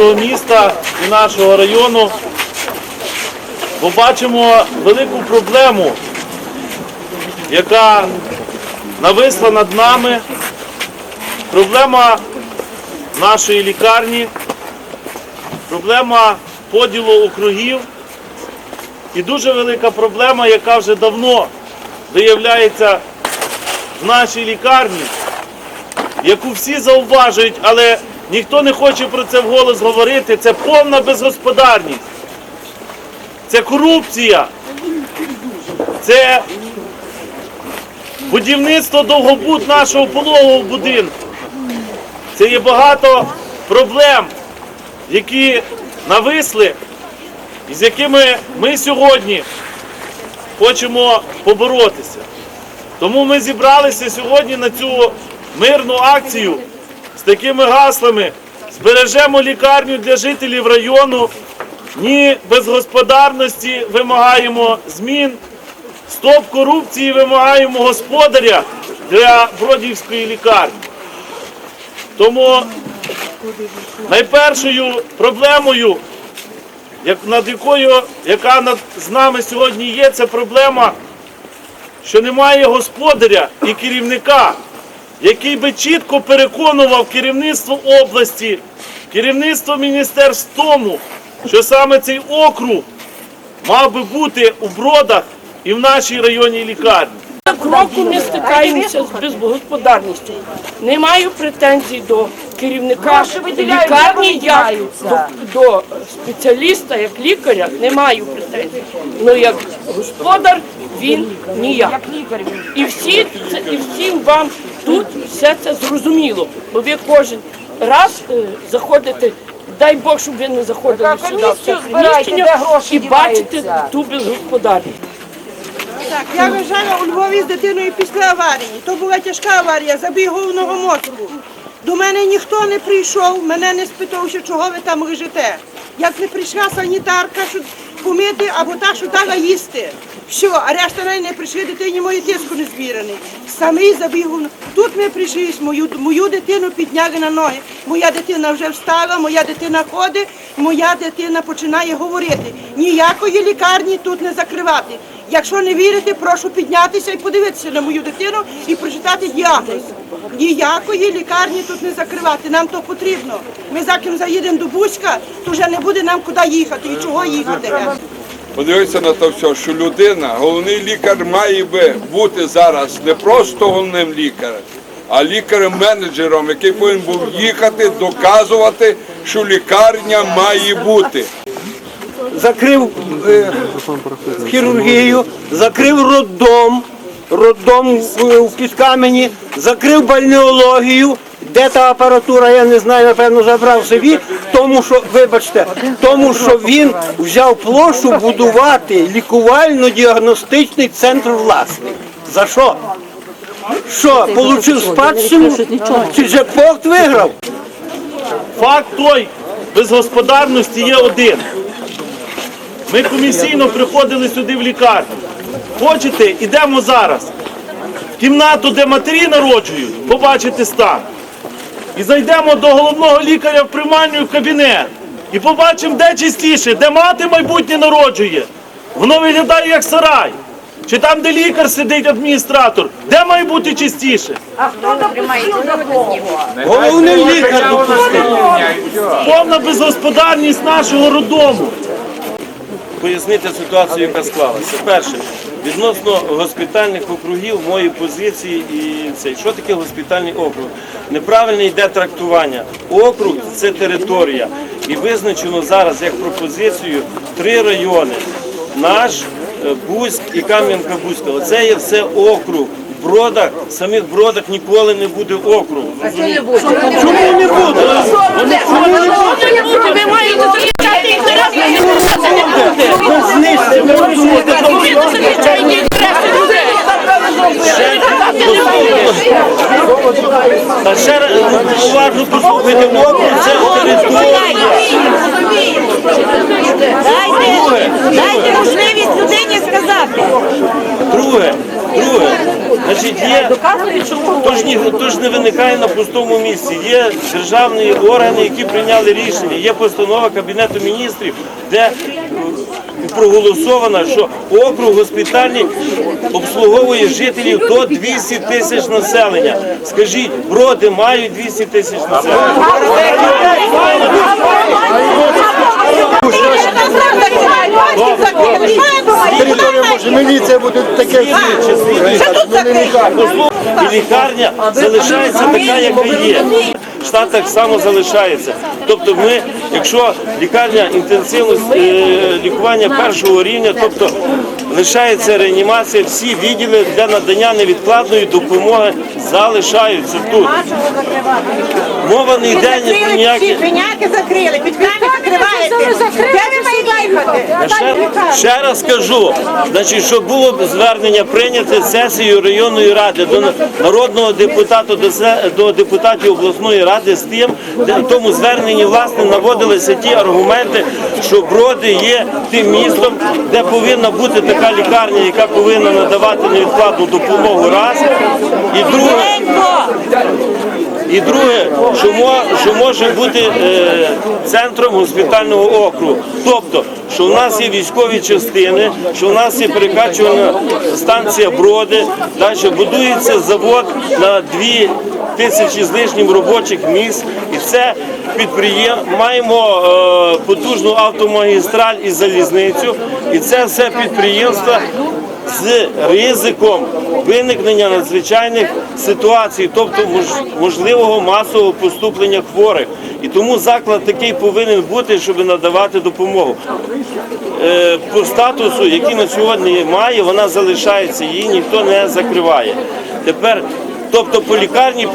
нашого міста і нашого району, бо бачимо велику проблему, яка нависла над нами. Проблема нашої лікарні, проблема поділу округів і дуже велика проблема, яка вже давно виявляється в нашій лікарні, яку всі зауважують, але ніхто не хоче про це вголос говорити. Це повна безгосподарність, це корупція, це будівництво довгобуд нашого пологового будинку. Це є багато проблем, які нависли, і з якими ми сьогодні хочемо поборотися. Тому ми зібралися сьогодні на цю мирну акцію з такими гаслами. Збережемо лікарню для жителів району. Ні безгосподарності вимагаємо змін. Стоп корупції вимагаємо господаря для Бродівської лікарні. Тому найпершою проблемою, над якою, яка над, з нами сьогодні є, це проблема, що немає господаря і керівника, який би чітко переконував керівництво області, керівництво міністерств в тому, що саме цей округ мав би бути у бродах і в нашій районній лікарні. Кроку ми стикаємося з безгосподарністю. Не маю претензій до керівника лікарні, як до, до спеціаліста, як лікаря, не маю претензій. Ну як господар він ніяк. І всі це і всім вам тут все це зрозуміло. Бо ви кожен раз е, заходите. Дай Бог, щоб ви не заходили сюди в це приміщення і бачите ту безгосподарність. Так, я лежала у Львові з дитиною після аварії. То була тяжка аварія, забій головного мозку. До мене ніхто не прийшов, мене не спитав, що чого ви там лежите. Як не прийшла санітарка, що помити або та, що дала їсти. Все, а решта навіть не прийшли дитині мої тиску не збіраний. Самий забіг. Тут ми прийшли, мою, мою дитину підняли на ноги. Моя дитина вже встала, моя дитина ходить, моя дитина починає говорити. Ніякої лікарні тут не закривати. Якщо не вірите, прошу піднятися і подивитися на мою дитину і прочитати діагноз. Ніякої лікарні тут не закривати. Нам то потрібно. Ми за ким заїдемо до Бузька, то вже не буде нам куди їхати і чого їхати. Подивіться на те все, що людина, головний лікар має би бути зараз не просто головним лікарем, а лікарем-менеджером, який повинен був їхати, доказувати, що лікарня має бути. закрив е, хірургію, закрив роддом, роддом в, в Підкамені, закрив бальнеологію. Де та апаратура, я не знаю, напевно, забрав собі, тому що, вибачте, тому що він взяв площу будувати лікувально-діагностичний центр власний. За що? Що, получив спадщину? Чи джекпот виграв? Факт той безгосподарності є один. Ми комісійно приходили сюди в лікарню. Хочете, ідемо зараз. В кімнату, де матері народжують, побачите стан. І зайдемо до головного лікаря в приймальню в кабінет. І побачимо, де чистіше, де мати майбутнє народжує. Воно виглядає як сарай. Чи там, де лікар сидить, адміністратор, де має бути чистіше? А хто допустив такого? Головний лікар допустив. Повна безгосподарність нашого роддому. Пояснити ситуацію, яка склалася. Перше, відносно госпітальних округів, мої позиції і це. Що таке госпітальний округ? Неправильне йде трактування. Округ це територія. І визначено зараз як пропозицію три райони. Наш, е, Бузьк і Кам'янка-Бузька. Це є все округ. В бродах, самих бродах ніколи не буде округу. Чому не буде? Ви маєте захищати інтереси. Ви знищите, ви розумієте, що Ви захищаєте інтереси людей. Та ще раз е, уважно послухайте, округ це територія. Дайте, дайте можливість людині сказати. Друге, друге, Значить, є Тож, ні, тож не виникає на пустому місці. Є державні органи, які прийняли рішення. Є постанова Кабінету міністрів, де проголосовано, що округ госпітальний обслуговує жителів до 200 тисяч населення. Скажіть, броди мають 200 тисяч населення? Територія може міліція буде таке. І лікарня залишається така, яка є. Штат так само залишається. Тобто, ми, якщо лікарня інтенсивного е, лікування першого рівня, тобто лишається реанімація, всі відділи для надання невідкладної допомоги залишаються тут. Мова не йде ні про ніякі. Пеняки закрили, під закриваєте. Де ви маєте їхати? Я ще, ще раз кажу, значить, що було б звернення прийняте сесією районної ради до народного депутата, до депутатів обласної ради з тим, в тому зверненні власне наводилися ті аргументи, що броди є тим містом, де повинна бути така лікарня, яка повинна надавати невідкладну допомогу раз. І друге, і друге, що, що може бути е, центром госпітального округу. Тобто, що в нас є військові частини, що в нас є перекачувальна станція броди, далі будується завод на дві тисячі з лишнім робочих місць. І це підприєм... маємо е, потужну автомагістраль і залізницю. І це все підприємства з ризиком виникнення надзвичайних ситуацій, тобто мож- можливого масового поступлення хворих. І тому заклад такий повинен бути, щоб надавати допомогу. Е, По статусу, який на сьогодні має, вона залишається, її ніхто не закриває. Тепер, тобто по лікарні,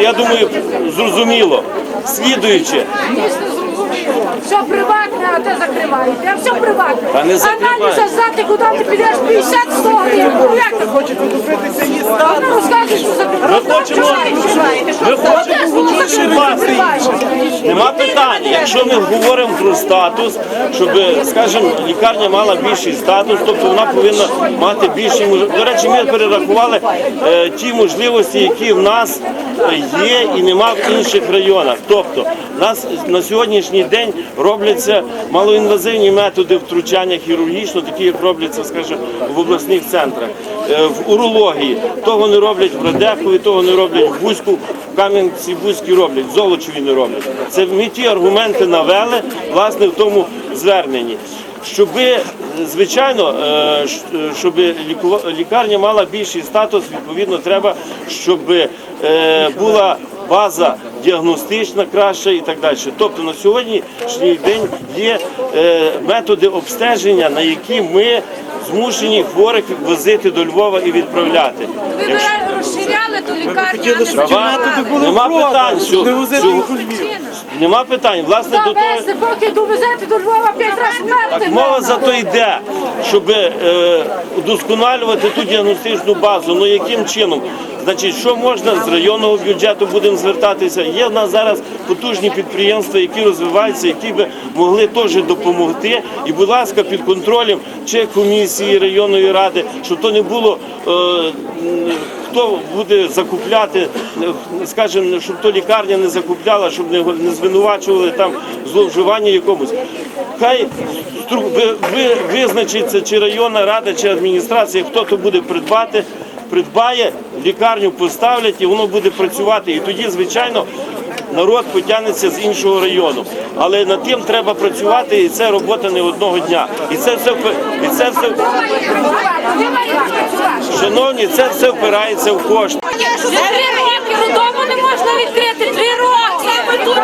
я думаю, зрозуміло, слідуючи, Все приватне, а те закриваєте. А все приватне. А не. Аналіза знати, куди ти підеш 50-100 гривень. Ну як ти хочеш купитися їсти? А ти розказуєш, що закриваєте. Ми хочемо- ми хочемо. Нема питань. Якщо ми говоримо про статус, щоб, скажімо, лікарня мала більший статус, тобто вона повинна мати більші можливості. До речі, ми перерахували е, ті можливості, які в нас є і нема в інших районах. Тобто, нас на сьогоднішній день робляться малоінвазивні методи втручання хірургічно, такі як робляться, скажімо, в обласних центрах. Е, В урології того не роблять в Радехові, того не роблять в Бузьку, в Кам'янці Бузькі роблять, в Золочеві не роблять. Це ми ті аргументи навели власне в тому зверненні. Щоби, звичайно, е, щоб лікарня мала більший статус, відповідно, треба, щоб е, була база діагностична краща і так далі. Тобто на сьогоднішній день є е, методи обстеження, на які ми змушені хворих возити до Львова і відправляти. Ви б розширяли ту лікарню, а не нема питань. Що, що, нема питань. Власне, до того. Поки довезете до Львова п'ять разів. Так мова за то йде, щоб е, удосконалювати ту діагностичну базу. Ну яким чином? Значить, що можна з районного бюджету будемо звертатися? Є в нас зараз потужні підприємства, які розвиваються, які би могли теж допомогти. І, будь ласка, під контролем чи комісії районної ради, щоб то не було. Е, Хто буде закупляти, скажімо, щоб то лікарня не закупляла, щоб не, не звинувачували там зловживання якомусь. Хай визначиться, чи районна рада, чи адміністрація, хто то буде придбати, придбає, лікарню поставлять і воно буде працювати. І тоді, звичайно, народ потягнеться з іншого району. Але над тим треба працювати, і це робота не одного дня. І це все, і це все шановні, це все впирається в кошти. Три роки додому не можна відкрити. Три роки. Ви тут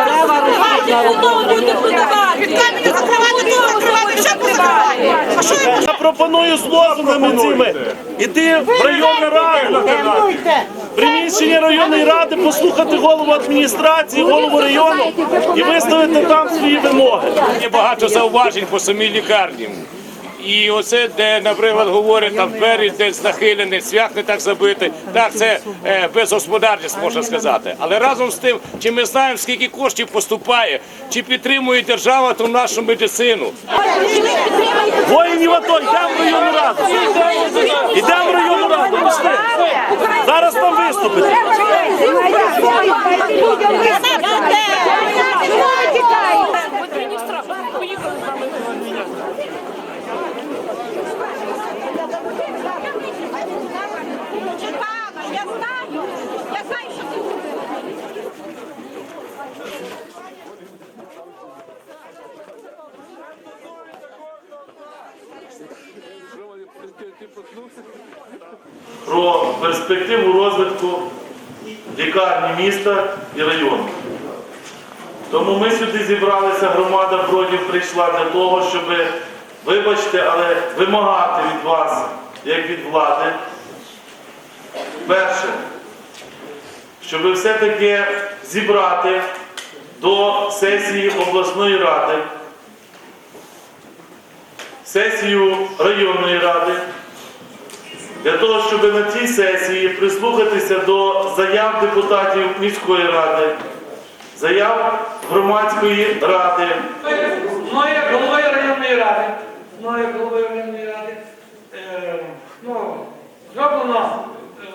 будете продавати. Камінь закривати, закривати, А що Я пропоную з лозунгами цими іти в районну раду. Приміщення районної ради, послухати голову адміністрації, голову району і виставити там свої вимоги. Є багато зауважень по самій лікарні. І оце, де, наприклад, говорять там двері десь нахилені, не так забитий. Так, це е, безгосподарність, можна сказати. Але разом з тим, чи ми знаємо, скільки коштів поступає, чи підтримує держава ту нашу медицину. Воїнів АТО, йдемо в районну раду. Йдемо в районну раду. Зараз там виступите. Адміністратор поїхали з нами. Я знаю, я знаю, що ти про перспективу розвитку лікарні міста і району. Тому ми сюди зібралися, громада Бродів прийшла для того, щоб, вибачте, але вимагати від вас, як від влади, перше, щоб все-таки зібрати до сесії обласної ради, сесію районної ради, для того, щоб на цій сесії прислухатися до заяв депутатів міської ради, заяв громадської ради, Мною як головою районної ради, мною головою районної ради, е, ну, зроблено, е,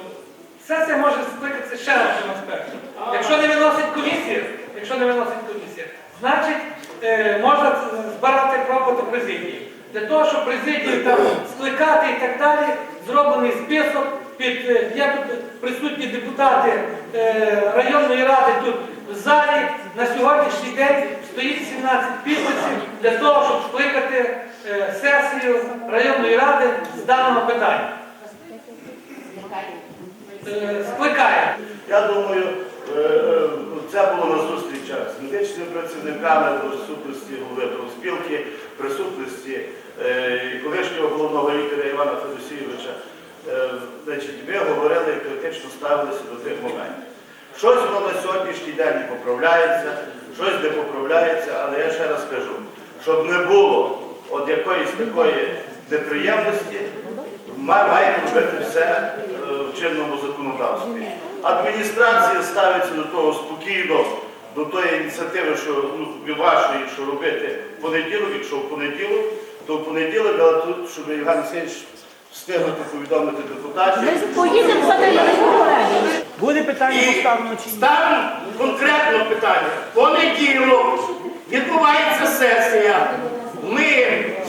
сесія може скликатися ще у нас. Якщо не виносить комісія, якщо не виносить комісія, значить е, можна збирати клопоти президії. Для того, щоб президію там скликати і так далі, зроблений список під е, є тут присутні депутати е, районної ради тут в залі. На сьогоднішній день стоїть 17 підписів для того, щоб скликати е, сесію районної ради з даного питання. Е, Скликає. Я думаю, е, е, це було на зустрічах з медичними працівниками, в присутності голови профспілки, присутності е, колишнього головного лікаря Івана Федосійовича. Е, Значить, ми говорили і критично ставилися до тих моментів. Щось воно на сьогоднішній день не поправляється, щось не поправляється, але я ще раз кажу, щоб не було от якоїсь такої неприємності, Ма- Має робити все е, в чинному законодавстві. Адміністрація ставиться до того спокійно, до тої ініціативи, що ну, вашої, що робити в понеділок, якщо в понеділок, то в понеділок, але тут, щоб Євген Васильович встигнути повідомити депутатів. поїдемо за нею. Буде питання поставлено чи ні? Ставимо конкретно питання. Понеділок відбувається сесія. Ми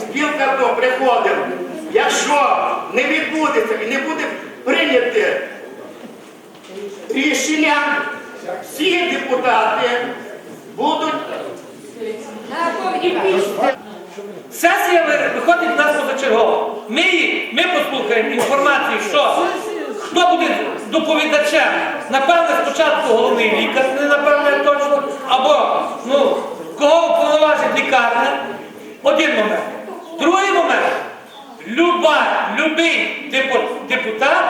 спілка до приходимо. Якщо не відбудеться і не буде прийняте рішення, всі депутати будуть Сесія виходить в нас позачергово. Ми, ми послухаємо інформацію, що хто буде доповідачем. Напевне, спочатку головний лікар, не напевне точно, або ну, кого уповноважить лікарня. Один момент. Другий момент. Люба, любий депутат,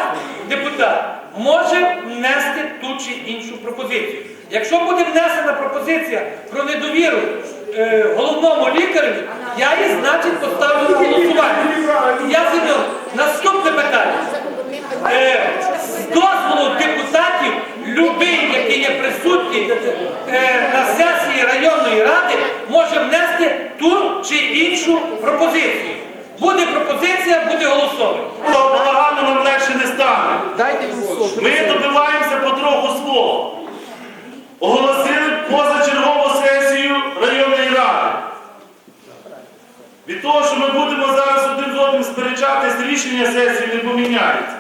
депутат може внести ту чи іншу пропозицію. Якщо буде внесена пропозиція про недовіру е, головному лікарю, я її, значить, поставлю на голосування. Я зайду. Наступне питання. Е, з дозволу депутатів, любий, який є присутній е, на сесії районної ради, може внести ту чи іншу пропозицію. Буде пропозиція, буде голосовано. Багато нам легше не стане. Дайте. Ми добиваємося потроху свого. Оголосили позачергову сесію районної ради. Від того, що ми будемо зараз один з одним сперечатись, рішення сесії не поміняється.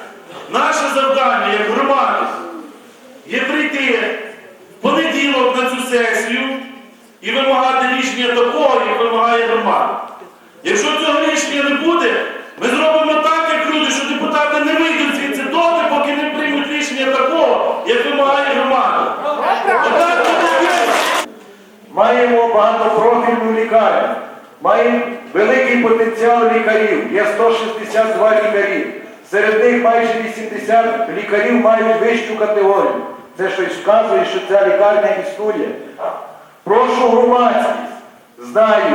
Наше завдання як громади є прийти в понеділок на цю сесію і вимагати рішення такого, як вимагає громада. Якщо цього рішення не буде, ми зробимо так, як люди, що депутати не вийдуть звідси доти, поки не приймуть рішення такого, як вимагає громада. Маємо багатопрофільну лікарню, маємо великий потенціал лікарів, є 162 лікарі. Серед них майже 80 лікарів мають вищу категорію. Це щось вказує, що ця лікарня існує. Прошу громадськість, знаю,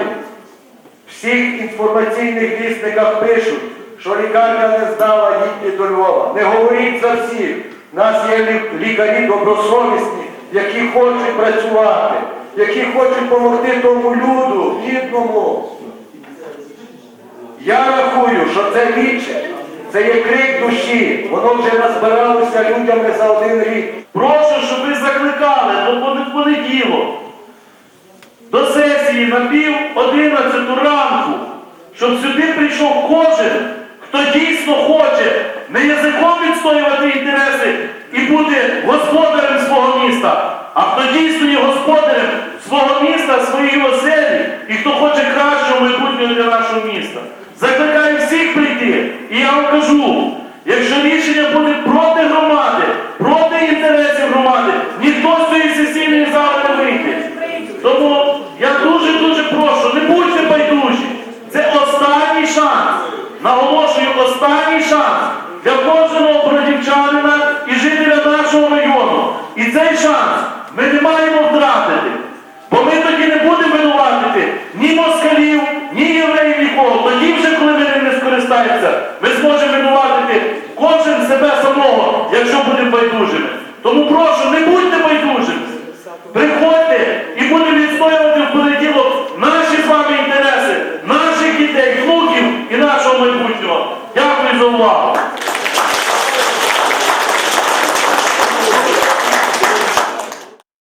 всіх інформаційних вісниках пишуть, що лікарня не здала їдьте до Львова. Не говоріть за всіх. Нас є лікарі добросовісні, які хочуть працювати, які хочуть допомогти тому люду, бідному. Я рахую, що це ліче Це є крик душі. Воно вже назбиралося людям не за один рік. Прошу, щоб ви закликали пон- понеділок до сесії на пів одинадцяту ранку, щоб сюди прийшов кожен, хто дійсно хоче не язиком відстоювати інтереси і бути господарем свого міста, а хто дійсно є господарем свого міста, своєї оселі, і хто хоче кращого майбутнього для нашого міста. Закликаю всіх прийти. І я вам кажу, якщо рішення буде проти громади, проти інтересів Наголошую, останній шанс для кожного